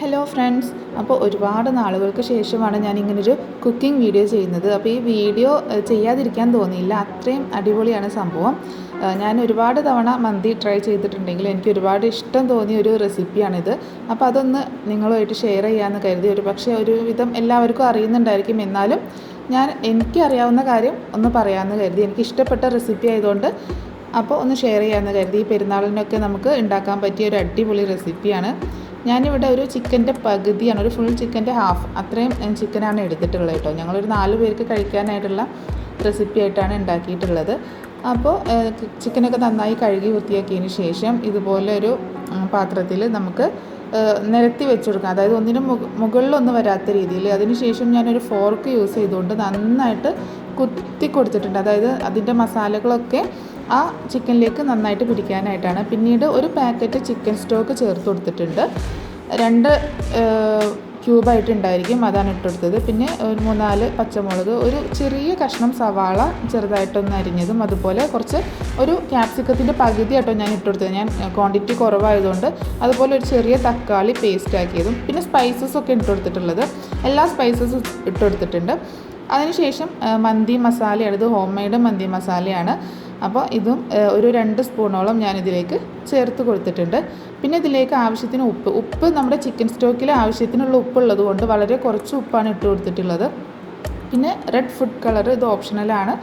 Hello friends അപ്പോൾ ഒരുപാട് നാളുകൾക്ക് ശേഷമാണ് ഞാൻ ഇങ്ങനൊരു കുക്കിംഗ് വീഡിയോ ചെയ്യുന്നത്. അപ്പോൾ ഈ വീഡിയോ ചെയ്യാതിരിക്കാൻ തോന്നിയില്ല. അത്രയും അടിപൊളിയാണ് സംഭവം. ഞാൻ ഒരുപാട് തവണ മന്തി ട്രൈ ചെയ്തിട്ടുണ്ടെങ്കിൽ എനിക്ക് ഒരുപാട് ഇഷ്ടം തോന്നിയ ഒരു റെസിപ്പിയാണിത് അപ്പോൾ അതൊന്ന് നിങ്ങളുമായിട്ട് ഷെയർ ചെയ്യാമെന്ന് കരുതി ഒരു പക്ഷേ ഒരു വിധം എല്ലാവർക്കും അറിയുന്നുണ്ടായിരിക്കും. എന്നാലും ഞാൻ എനിക്കറിയാവുന്ന കാര്യം ഒന്ന് പറയാമെന്ന് കരുതി. എനിക്ക് ഇഷ്ടപ്പെട്ട റെസിപ്പി ആയതുകൊണ്ട് അപ്പോൾ ഒന്ന് ഷെയർ ചെയ്യാമെന്ന് കരുതി. ഈ പെരുന്നാളിനൊക്കെ നമുക്ക് ഉണ്ടാക്കാൻ പറ്റിയ ഒരു അടിപൊളി റെസിപ്പിയാണ് ഞാനിവിടെ ഒരു ചിക്കന്റെ പകുതിയാണ് ഒരു ഫുൾ ചിക്കന്റെ ഹാഫ് അത്രയും ചിക്കനാണ് എടുത്തിട്ടുള്ളത് കേട്ടോ. ഞങ്ങളൊരു നാല് പേർക്ക് കഴിക്കാനായിട്ടുള്ള റെസിപ്പി ആയിട്ടാണ് ഉണ്ടാക്കിയിട്ടുള്ളത്. അപ്പോൾ ചിക്കനൊക്കെ നന്നായി കഴുകി വൃത്തിയാക്കിയതിന് ശേഷം ഇതുപോലെ ഒരു പാത്രത്തിൽ നമുക്ക് നിരത്തി വെച്ച് അതായത് ഒന്നിനും മുക- മുകളിലൊന്നും വരാത്ത രീതിയിൽ. അതിനുശേഷം ഞാനൊരു ഫോർക്ക് യൂസ് ചെയ്തുകൊണ്ട് നന്നായിട്ട് കുത്തി കൊടുത്തിട്ടുണ്ട്. അതായത് അതിന്റെ മസാലകളൊക്കെ ആ ചിക്കനിലേക്ക് നന്നായിട്ട് പിടിക്കാനായിട്ടാണ്. പിന്നീട് ഒരു പാക്കറ്റ് ചിക്കൻ സ്റ്റോക്ക് ചേർത്ത് കൊടുത്തിട്ടുണ്ട്. രണ്ട് ക്യൂബായിട്ട് ഉണ്ടായിരിക്കും അതാണ് ഇട്ടെടുത്തത് പിന്നെ ഒരു മൂന്നാൽ പച്ചമുളക് ഒരു ചെറിയ കഷ്ണം സവാള ചെറുതായിട്ടൊന്ന് അരിഞ്ഞതും അതുപോലെ കുറച്ച് ഒരു ക്യാപ്സിക്കത്തിന്റെ പകുതി ആട്ടോ ഞാൻ ഇട്ടെടുത്തത് ഞാൻ ക്വാണ്ടിറ്റി കുറവായതുകൊണ്ട് അതുപോലെ ഒരു ചെറിയ തക്കാളി പേസ്റ്റ് ആക്കിയതും പിന്നെ സ്പൈസസ് ഒക്കെ ഇട്ടുകൊടുത്തിട്ടുള്ളത്. എല്ലാ സ്പൈസസും ഇട്ടുകൊടുത്തിട്ടുണ്ട്. അതിനുശേഷം മന്തി മസാലയാണ് ഇത് ഹോം മെയ്ഡ് മന്തി മസാലയാണ്. അപ്പോൾ ഇതും ഒരു രണ്ട് സ്പൂണോളം ഞാനിതിലേക്ക് ചേർത്ത് കൊടുത്തിട്ടുണ്ട്. പിന്നെ ഇതിലേക്ക് ആവശ്യത്തിന് ഉപ്പ്. ഉപ്പ് നമ്മുടെ ചിക്കൻ സ്റ്റോക്കിൽ ആവശ്യത്തിനുള്ള ഉപ്പുള്ളത് കൊണ്ട് വളരെ കുറച്ച് ഉപ്പാണ് ഇട്ട് കൊടുത്തിട്ടുള്ളത്. പിന്നെ റെഡ് ഫുഡ് കളർ ഇത് ഓപ്ഷണലാണ്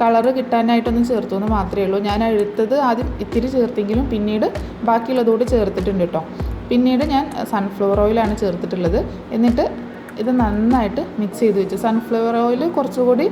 കളറ് കിട്ടാനായിട്ടൊന്നും ചേർത്തു എന്ന് മാത്രമേ ഉള്ളൂ. ഞാൻ എഴുത്തത് ആദ്യം ഇത്തിരി ചേർത്തെങ്കിലും പിന്നീട് ബാക്കിയുള്ളതോട് ചേർത്തിട്ടുണ്ട് കേട്ടോ. പിന്നീട് ഞാൻ സൺഫ്ലവർ ഓയിലാണ് ചേർത്തിട്ടുള്ളത്. എന്നിട്ട് ഇത് നന്നായിട്ട് മിക്സ് ചെയ്ത് വെച്ചു. സൺഫ്ലവർ ഓയിൽ കുറച്ചുകൂടി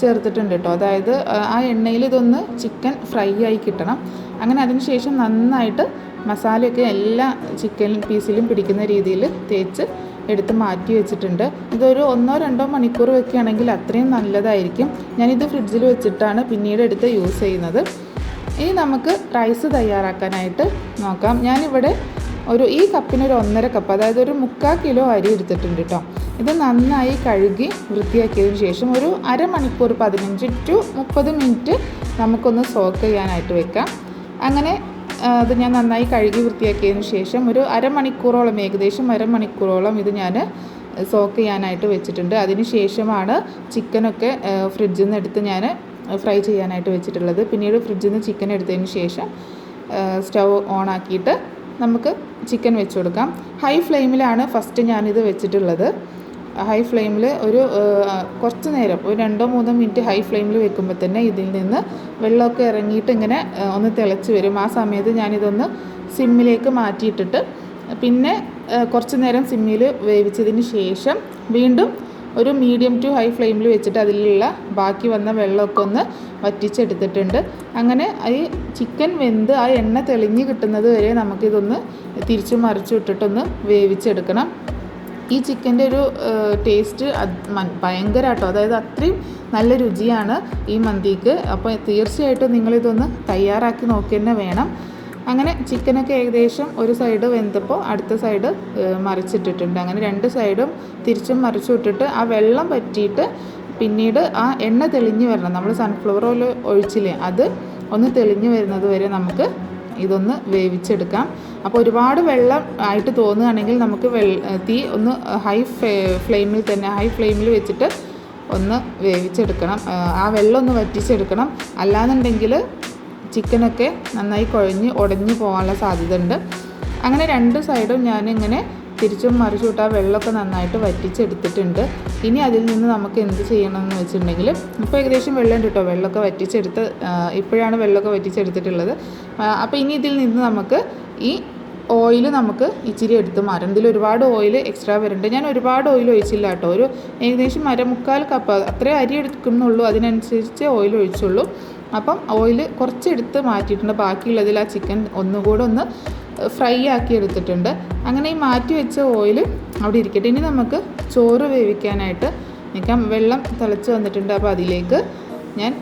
ചേർത്തിട്ടുണ്ട് കേട്ടോ അതായത് ആ, എണ്ണയിൽ ഇതൊന്ന് ചിക്കൻ ഫ്രൈ ആയി കിട്ടണം. അങ്ങനെ അതിന് ശേഷം നന്നായിട്ട് മസാലയൊക്കെ എല്ലാ ചിക്കൻ പീസിലും പിടിക്കുന്ന രീതിയിൽ തേച്ച് എടുത്ത് മാറ്റി വെച്ചിട്ടുണ്ട്. ഇതൊരു ഒന്നോ രണ്ടോ മണിക്കൂർ വെക്കുകയാണെങ്കിൽ അത്രയും നല്ലതായിരിക്കും. ഞാനിത് ഫ്രിഡ്ജിൽ വെച്ചിട്ടാണ് പിന്നീട് എടുത്ത് യൂസ് ചെയ്യുന്നത്. ഇനി നമുക്ക് റൈസ് തയ്യാറാക്കാനായിട്ട് നോക്കാം. ഞാനിവിടെ ഒരു ഈ കപ്പിന് ഒരു ഒന്നര കപ്പ് അതായത് ഒരു മുക്കാൽ കിലോ അരി എടുത്തിട്ടുണ്ട് കേട്ടോ ഇത് നന്നായി കഴുകി വൃത്തിയാക്കിയതിന് ശേഷം ഒരു അരമണിക്കൂർ പതിനഞ്ച് ടു മുപ്പത് മിനിറ്റ് നമുക്കൊന്ന് സോക്ക് ചെയ്യാനായിട്ട് വെക്കാം. അങ്ങനെ അത് ഞാൻ നന്നായി കഴുകി വൃത്തിയാക്കിയതിന് ശേഷം ഒരു അരമണിക്കൂറോളം ഏകദേശം അരമണിക്കൂറോളം ഇത് ഞാൻ സോക്ക് ചെയ്യാനായിട്ട് വെച്ചിട്ടുണ്ട്. അതിന് ശേഷമാണ് ചിക്കനൊക്കെ ഫ്രിഡ്ജിൽ നിന്ന് എടുത്ത് ഞാൻ ഫ്രൈ ചെയ്യാനായിട്ട് വെച്ചിട്ടുള്ളത്. പിന്നീട് ഫ്രിഡ്ജിൽ നിന്ന് ചിക്കൻ എടുത്തതിന് ശേഷം സ്റ്റൗ ഓൺ ആക്കിയിട്ട് നമുക്ക് ചിക്കൻ വെച്ച് കൊടുക്കാം. ഹൈ ഫ്ലെയിമിലാണ് ഫസ്റ്റ് ഞാനിത് വെച്ചിട്ടുള്ളത്. ഹൈ ഫ്ലെയിമിൽ ഒരു കുറച്ച് നേരം ഒരു രണ്ടോ മൂന്നോ മിനിറ്റ് ഹൈ ഫ്ലെയിമിൽ വെക്കുമ്പോൾ തന്നെ ഇതിൽ നിന്ന് വെള്ളമൊക്കെ ഇറങ്ങിയിട്ട് ഇങ്ങനെ ഒന്ന് തിളച്ച് വരും. ആ സമയത്ത് ഞാനിതൊന്ന് സിമ്മിലേക്ക് മാറ്റിയിട്ടിട്ട് പിന്നെ കുറച്ച് നേരം സിമ്മിൽ വേവിച്ചതിന് ശേഷം വീണ്ടും ഒരു മീഡിയം ടു ഹൈ ഫ്ലെയിമിൽ വെച്ചിട്ട് അതിലുള്ള ബാക്കി വന്ന വെള്ളമൊക്കെ ഒന്ന് വറ്റിച്ചെടുത്തിട്ടുണ്ട്. അങ്ങനെ ഈ ചിക്കൻ വെന്ത് ആ എണ്ണ തെളിഞ്ഞ് കിട്ടുന്നത് വരെ നമുക്കിതൊന്ന് തിരിച്ചു മറിച്ചു ഇട്ടിട്ടൊന്ന് വേവിച്ചെടുക്കണം. ഈ ചിക്കന്റെ ഒരു ടേസ്റ്റ് ഭയങ്കര കേട്ടോ അതായത് അത്രയും നല്ല രുചിയാണ് ഈ മന്തിക്ക്. അപ്പോൾ തീർച്ചയായിട്ടും നിങ്ങളിതൊന്ന് തയ്യാറാക്കി നോക്കി തന്നെ വേണം. അങ്ങനെ ചിക്കനൊക്കെ ഏകദേശം ഒരു സൈഡ് വെന്തപ്പോൾ അടുത്ത സൈഡ് മറിച്ചിട്ടിട്ടുണ്ട്. അങ്ങനെ രണ്ട് സൈഡും തിരിച്ചും മറിച്ചും ഇട്ടിട്ട് ആ വെള്ളം പറ്റിയിട്ട് പിന്നീട് ആ എണ്ണ തെളിഞ്ഞു വരണം. നമ്മൾ സൺഫ്ലവർ ഓയിൽ ഒഴിച്ചില്ലേ അത് ഒന്ന് തെളിഞ്ഞു വരുന്നത് വരെ നമുക്ക് ഇതൊന്ന് വേവിച്ചെടുക്കാം. അപ്പോൾ ഒരുപാട് വെള്ളം ആയിട്ട് തോന്നുകയാണെങ്കിൽ നമുക്ക് തീ ഒന്ന് ഹൈ ഫ്ലെയിമിൽ തന്നെ ഹൈ ഫ്ലെയിമിൽ വെച്ചിട്ട് ഒന്ന് വേവിച്ചെടുക്കണം. ആ വെള്ളം ഒന്ന് വറ്റിച്ചെടുക്കണം. അല്ലാന്നുണ്ടെങ്കിൽ ചിക്കനൊക്കെ നന്നായി കുഴഞ്ഞ് ഉടഞ്ഞു പോകാനുള്ള സാധ്യത ഉണ്ട് അങ്ങനെ രണ്ട് സൈഡും ഞാനിങ്ങനെ തിരിച്ചും മറിച്ചും ഇട്ട് ആ വെള്ളമൊക്കെ നന്നായിട്ട് വറ്റിച്ചെടുത്തിട്ടുണ്ട്. ഇനി അതിൽ നിന്ന് നമുക്ക് എന്ത് ചെയ്യണം എന്ന് വെച്ചിട്ടുണ്ടെങ്കിൽ ഇപ്പോൾ ഏകദേശം വെള്ളം ഉണ്ട് കേട്ടോ. വെള്ളമൊക്കെ വറ്റിച്ചെടുത്ത് ഇപ്പോഴാണ് വെള്ളമൊക്കെ വറ്റിച്ചെടുത്തിട്ടുള്ളത്. അപ്പോൾ ഇനി ഇതിൽ നിന്ന് നമുക്ക് ഈ ഓയിൽ നമുക്ക് ഇച്ചിരി എടുത്ത് മാറും ഇതിൽ ഒരുപാട് ഓയിൽ എക്സ്ട്രാ വരുന്നുണ്ട് ഞാൻ ഒരുപാട് ഓയിൽ ഒഴിച്ചില്ല കേട്ടോ. ഒരു ഏകദേശം അരമുക്കാൽ കപ്പ് അത്രേ അരി എടുക്കുന്നുള്ളൂ. അതിനനുസരിച്ച് ഓയിൽ ഒഴിച്ചുള്ളൂ. അപ്പം ഓയിൽ കുറച്ചെടുത്ത് മാറ്റിയിട്ടുണ്ട്. ബാക്കിയുള്ളതിൽ ആ ചിക്കൻ ഒന്നുകൂടെ ഒന്ന് ഫ്രൈ ആക്കി എടുത്തിട്ടുണ്ട്. അങ്ങനെ ഈ മാറ്റി വെച്ച ഓയിൽ അവിടെ ഇരിക്കട്ടെ. ഇനി നമുക്ക് ചോറ് വേവിക്കാനായിട്ട് നിൽക്കാം വെള്ളം തിളച്ച് വന്നിട്ടുണ്ട്. അപ്പോൾ അതിലേക്ക് ഞാൻ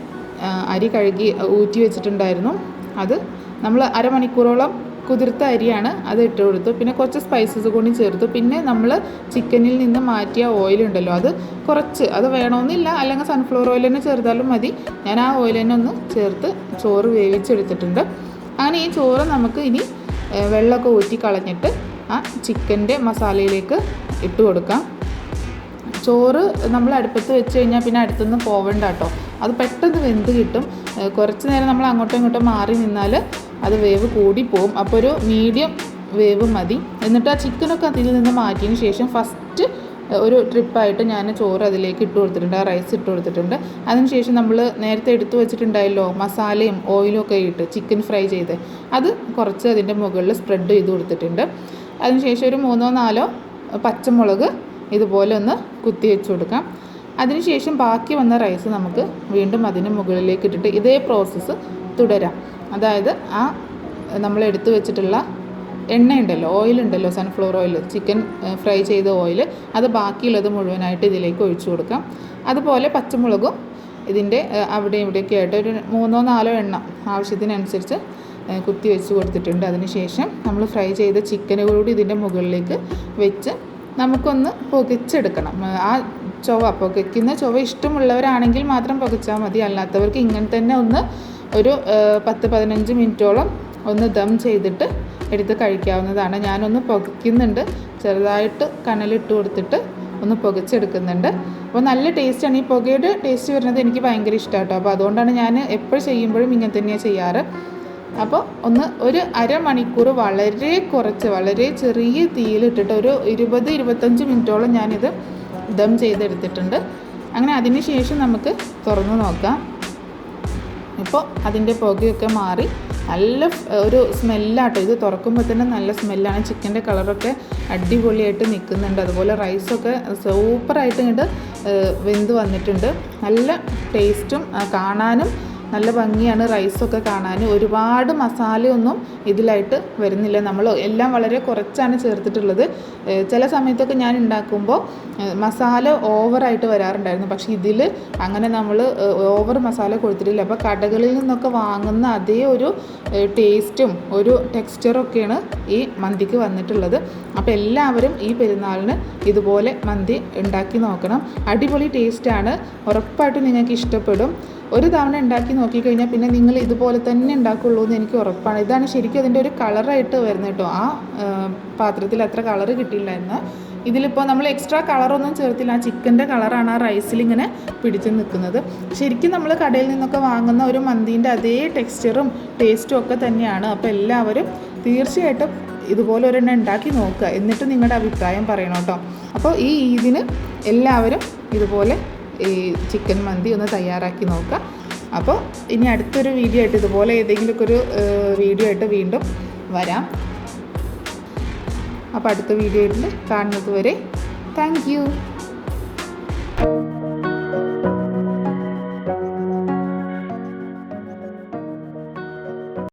അരി കഴുകി ഊറ്റി വെച്ചിട്ടുണ്ടായിരുന്നു. അത് നമ്മൾ അരമണിക്കൂറോളം കുതിർത്ത അരിയാണ് അത് ഇട്ട് കൊടുത്തു. പിന്നെ കുറച്ച് സ്പൈസസ് കൂടി ചേർത്തു. പിന്നെ നമ്മൾ ചിക്കനിൽ നിന്ന് മാറ്റിയ ഓയിൽ ഉണ്ടല്ലോ അത് കുറച്ച് അത് വേണമെന്നില്ല അല്ലെങ്കിൽ സൺഫ്ലവർ ഓയിൽ തന്നെ ചേർത്താലും മതി. ഞാൻ ആ ഓയിൽ തന്നെ ഒന്ന് ചേർത്ത് ചോറ് വേവിച്ചെടുത്തിട്ടുണ്ട്. അങ്ങനെ ഈ ചോറ് നമുക്ക് ഇനി വെള്ളമൊക്കെ ഊറ്റി കളഞ്ഞിട്ട് ആ ചിക്കന്റെ മസാലയിലേക്ക് ഇട്ട് കൊടുക്കാം. ചോറ് നമ്മൾ അടുപ്പത്ത് വെച്ച് കഴിഞ്ഞാൽ പിന്നെ അടുത്തുനിന്ന് പോവണ്ട കേട്ടോ. അത് പെട്ടെന്ന് വെന്ത് കിട്ടും. കുറച്ച് നേരം നമ്മൾ അങ്ങോട്ടും ഇങ്ങോട്ടും മാറി നിന്നാൽ അത് വേവ് കൂടിപ്പോവും. അപ്പോൾ ഒരു മീഡിയം വേവ് മതി. എന്നിട്ട് ആ ചിക്കനൊക്കെ അതിൽ നിന്ന് മാറ്റിയതിന് ശേഷം ഫസ്റ്റ് ഒരു ട്രിപ്പായിട്ട് ഞാൻ ചോറ് അതിലേക്ക് ഇട്ട് കൊടുത്തിട്ടുണ്ട്. ആ റൈസ് ഇട്ട് കൊടുത്തിട്ടുണ്ട്. അതിനുശേഷം നമ്മൾ നേരത്തെ എടുത്തു വെച്ചിട്ടുണ്ടായല്ലോ മസാലയും ഓയിലും ഒക്കെ ഇട്ട് ചിക്കൻ ഫ്രൈ ചെയ്ത്. അത് കുറച്ച് അതിന്റെ മുകളിൽ സ്പ്രെഡ് ചെയ്ത് കൊടുത്തിട്ടുണ്ട്. അതിനുശേഷം ഒരു മൂന്നോ നാലോ പച്ചമുളക് ഇതുപോലെ ഒന്ന് കുത്തി വെച്ച് കൊടുക്കാം. അതിനുശേഷം ബാക്കി വന്ന റൈസ് നമുക്ക് വീണ്ടും അതിന് മുകളിലേക്ക് ഇട്ടിട്ട് ഇതേ പ്രോസസ്സ് തുടരാം. അതായത് ആ നമ്മൾ എടുത്തു വെച്ചിട്ടുള്ള എണ്ണയുണ്ടല്ലോ ഓയിലുണ്ടല്ലോ സൺഫ്ലവർ ഓയിൽ ചിക്കൻ ഫ്രൈ ചെയ്ത ഓയിൽ അത് ബാക്കിയുള്ളത് മുഴുവനായിട്ട് ഇതിലേക്ക് ഒഴിച്ചു കൊടുക്കാം. അതുപോലെ പച്ചമുളകും ഇതിന്റെ അവിടെ ഇവിടെയൊക്കെ ആയിട്ട് ഒരു മൂന്നോ നാലോ എണ്ണ ആവശ്യത്തിനനുസരിച്ച് കുത്തി വെച്ച് കൊടുത്തിട്ടുണ്ട്. അതിനുശേഷം നമ്മൾ ഫ്രൈ ചെയ്ത ചിക്കന് കൂടി ഇതിന്റെ മുകളിലേക്ക് വെച്ച് നമുക്കൊന്ന് പുകച്ചെടുക്കണം ആ ചൊവ പുകയ്ക്കുന്ന ചൊവ ഇഷ്ടമുള്ളവരാണെങ്കിൽ മാത്രം പുകച്ചാൽ മതി. അല്ലാത്തവർക്ക് ഇങ്ങനെ തന്നെ ഒന്ന് ഒരു പത്ത് പതിനഞ്ച് മിനിറ്റോളം ഒന്ന് ദം ചെയ്തിട്ട് എടുത്ത് കഴിക്കാവുന്നതാണ്. ഞാനൊന്ന് പുകയ്ക്കുന്നുണ്ട്. ചെറുതായിട്ട് കനലിട്ട് കൊടുത്തിട്ട് ഒന്ന് പുകച്ചെടുക്കുന്നുണ്ട്. അപ്പോൾ നല്ല ടേസ്റ്റാണ്. ഈ പുകയുടെ ടേസ്റ്റ് വരുന്നത് എനിക്ക് ഭയങ്കര ഇഷ്ടമാണ് കേട്ടോ അപ്പോൾ അതുകൊണ്ടാണ് ഞാൻ എപ്പോഴും ചെയ്യുമ്പോഴും ഇങ്ങനെ തന്നെയാണ് ചെയ്യാറ്. അപ്പോൾ ഒന്ന് ഒരു അരമണിക്കൂർ വളരെ കുറച്ച് വളരെ ചെറിയ തീയിലിട്ടിട്ട് ഒരു ഇരുപത് ഇരുപത്തഞ്ച് മിനിറ്റോളം ഞാനിത് ദം ചെയ്തെടുത്തിട്ടുണ്ട്. അങ്ങനെ അതിന് ശേഷം നമുക്ക് തുറന്നു നോക്കാം. ഇപ്പോൾ അതിന്റെ പുകയൊക്കെ മാറി. നല്ല ഒരു സ്മെല്ലാട്ടോ. ഇത് തുറക്കുമ്പോൾ തന്നെ നല്ല സ്മെല്ലാണ്. ചിക്കന്റെ കളറൊക്കെ അടിപൊളിയായിട്ട് നിൽക്കുന്നുണ്ട്. അതുപോലെ റൈസൊക്കെ സൂപ്പറായിട്ട് ഇങ്ങോട്ട് വെന്ത് വന്നിട്ടുണ്ട്. നല്ല ടേസ്റ്റും കാണാനും നല്ല ഭംഗിയാണ് റൈസൊക്കെ കാണാൻ. ഒരുപാട് മസാലയൊന്നും ഇതിലായിട്ട് വരുന്നില്ല. നമ്മൾ എല്ലാം വളരെ കുറച്ചാണ് ചേർത്തിട്ടുള്ളത്. ചില സമയത്തൊക്കെ ഞാൻ ഉണ്ടാക്കുമ്പോൾ മസാല ഓവറായിട്ട് വരാറുണ്ടായിരുന്നു. പക്ഷേ ഇതിൽ അങ്ങനെ നമ്മൾ ഓവർ മസാല കൊടുത്തിട്ടില്ല. അപ്പോൾ കടകളിൽ നിന്നൊക്കെ വാങ്ങുന്ന അതേ ഒരു ടേസ്റ്റും ഒരു ടെക്സ്ചറൊക്കെയാണ് ഈ മന്തിക്ക് വന്നിട്ടുള്ളത്. അപ്പോൾ എല്ലാവരും ഈ പെരുന്നാളിന് ഇതുപോലെ മന്തി ഉണ്ടാക്കി നോക്കണം. അടിപൊളി ടേസ്റ്റാണ്. ഉറപ്പായിട്ടും നിങ്ങൾക്ക് ഇഷ്ടപ്പെടും. ഒരു തവണ ഉണ്ടാക്കി നോക്കിക്കഴിഞ്ഞാൽ പിന്നെ നിങ്ങൾ ഇതുപോലെ തന്നെ ഉണ്ടാക്കുള്ളൂ എന്ന് എനിക്ക് ഉറപ്പാണ്. ഇതാണ് ശരിക്കും അതിന്റെ ഒരു കളറായിട്ട് വരുന്നത് കേട്ടോ. ആ പാത്രത്തിൽ അത്ര കളറ് കിട്ടിയില്ലായിരുന്നു. ഇതിലിപ്പോൾ നമ്മൾ എക്സ്ട്രാ കളറൊന്നും ചേർത്തില്ല. ആ ചിക്കന്റെ കളറാണ് ആ റൈസിൽ ഇങ്ങനെ പിടിച്ച് നിൽക്കുന്നത്. ശരിക്കും നമ്മൾ കടയിൽ നിന്നൊക്കെ വാങ്ങുന്ന ഒരു മന്തീന്റെ അതേ ടെക്സ്ചറും ടേസ്റ്റും ഒക്കെ തന്നെയാണ്. അപ്പോൾ എല്ലാവരും തീർച്ചയായിട്ടും ഇതുപോലെ ഒരെണ്ണം ഉണ്ടാക്കി നോക്കുക. എന്നിട്ട് നിങ്ങളുടെ അഭിപ്രായം പറയണം കേട്ടോ. അപ്പോൾ ഈ ഈദിന് എല്ലാവരും ഇതുപോലെ ഈ ചിക്കൻ മന്തി ഒന്ന് തയ്യാറാക്കി നോക്കുക അപ്പോൾ ഇനി അടുത്തൊരു വീഡിയോ ആയിട്ട് ഇതുപോലെ ഏതെങ്കിലുമൊക്കെ ഒരു വീഡിയോ ആയിട്ട് വീണ്ടും വരാം. അപ്പോൾ അടുത്ത വീഡിയോ ആയിട്ട് കാണുന്നത് വരെ താങ്ക്